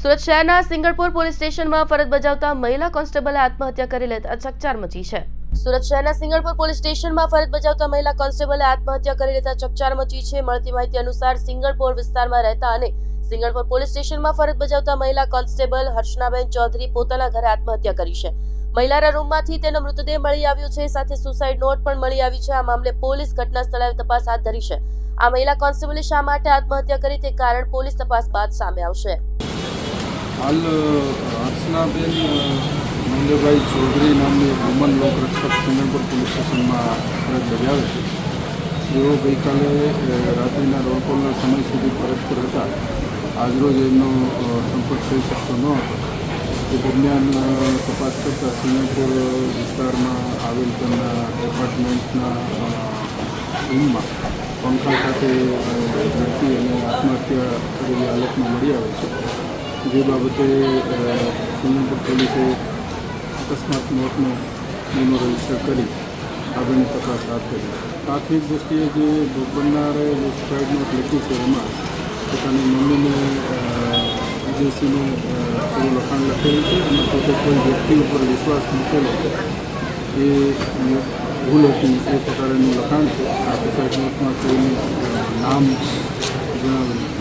સુરત શહેરના સિંગળપુર પોલીસ સ્ટેશનમાં ફરજ બજાવતા મહિલા કોન્સ્ટેબલે આત્મહત્યા કરી લેતા ચકચાર મચી છે. સુરત શહેરના સિંગળપુર પોલીસ સ્ટેશનમાં ફરજ બજાવતા મહિલા કોન્સ્ટેબલે આત્મહત્યા કરી લેતા ચકચાર મચી છે. મળતી માહિતી અનુસાર સિંગળપુર વિસ્તારમાં રહેતા અને સિંગળપુર પોલીસ સ્ટેશનમાં ફરજ બજાવતા મહિલા કોન્સ્ટેબલ હર્ષનાબેન ચૌધરી પોતાના ઘરે આત્મહત્યા કરી છે. મહિલાના રૂમમાંથી તેનો મૃતદેહ મળી આવ્યો છે. સાથે સુસાઇડ નોટ પણ મળી આવી છે. આ મામલે પોલીસ ઘટના સ્થળે તપાસ હાથ ધરી છે. આ મહિલા કોન્સ્ટેબલે શા માટે આત્મહત્યા કરી તે કારણ પોલીસ તપાસ બાદ સામે આવશે. હાલ હર્ષનાબેન મંદરભાઈ ચૌધરી નામની વુમન લોકરક્ષક સિંગણપુર પોલીસ સ્ટેશનમાં ફરજ બજાવે છે. તેઓ ગઈકાલે રાત્રિના રોલ કોલના સમય સુધી ફરજ પર હતા. આજરોજ એમનો સંપર્ક થઈ શકતો ન હતો. તે દરમિયાન તપાસ કરતાં સિંગણપુર વિસ્તારમાં આવેલ તેમના એપાર્ટમેન્ટના રૂમમાં પંખા સાથે ઝડપી અને આત્મહત્યા કરેલી હાલતમાં મળી આવે છે. જે બાબતે અ, પોલીસે અકસ્માત મોતનો ગુનો રજિસ્ટર કરી આગળની તપાસ હાથ ધરી પ્રાથમિક દ્રષ્ટિએ જે ભોગ બનનારે જે સુસાઇડ નોટ છે એમાં પોતાની મમ્મીને વિદેશીને એવું લખાણ લખેલું છે અને પોતે કોઈ વ્યક્તિ ઉપર વિશ્વાસ મૂકેલો એ ભૂલ હતી એ પ્રકારનું લખાણ છે આ સુસાઇડ નોટમાં કોઈનું નામ જણાવેલું નથી.